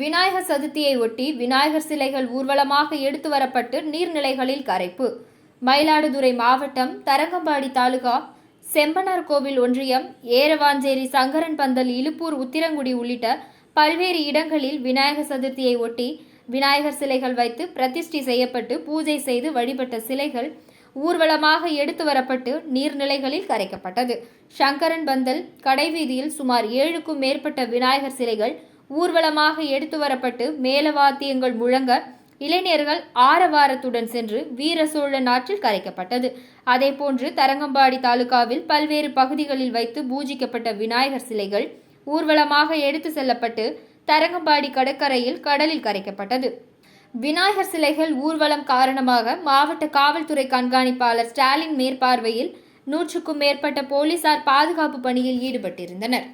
விநாயகர் சதுர்த்தியை ஒட்டி விநாயகர் சிலைகள் ஊர்வலமாக எடுத்து வரப்பட்டு நீர்நிலைகளில் கரைப்பு. மயிலாடுதுறை மாவட்டம் தரங்கம்பாடி தாலுகா செம்பனார் கோவில் ஒன்றியம் ஏரவாஞ்சேரி சங்கரன் பந்தல் இலுப்பூர் உத்திரங்குடி உள்ளிட்ட பல்வேறு இடங்களில் விநாயகர் சதுர்த்தியை ஒட்டி விநாயகர் சிலைகள் வைத்து பிரதிஷ்டை செய்யப்பட்டு பூஜை செய்து வழிபட்ட சிலைகள் ஊர்வலமாக எடுத்து வரப்பட்டு நீர்நிலைகளில் கரைக்கப்பட்டது. சங்கரன் பந்தல் கடைவீதியில் சுமார் ஏழுக்கும் மேற்பட்ட விநாயகர் சிலைகள் ஊர்வலமாக எடுத்து வரப்பட்டு மேலவாத்தியங்கள் முழங்க இளைஞர்கள் ஆரவாரத்துடன் சென்று வீர சோழன் ஆற்றில் கரைக்கப்பட்டது. அதேபோன்று தரங்கம்பாடி தாலுகாவில் பல்வேறு பகுதிகளில் வைத்து பூஜிக்கப்பட்ட விநாயகர் சிலைகள் ஊர்வலமாக எடுத்து செல்லப்பட்டு தரங்கம்பாடி கடற்கரையில் கடலில் கரைக்கப்பட்டது. விநாயகர் சிலைகள் ஊர்வலம் காரணமாக மாவட்ட காவல்துறை கண்காணிப்பாளர் ஸ்டாலின் மேற்பார்வையில் நூற்றுக்கும் மேற்பட்ட போலீசார் பாதுகாப்பு பணியில் ஈடுபட்டிருந்தனர்.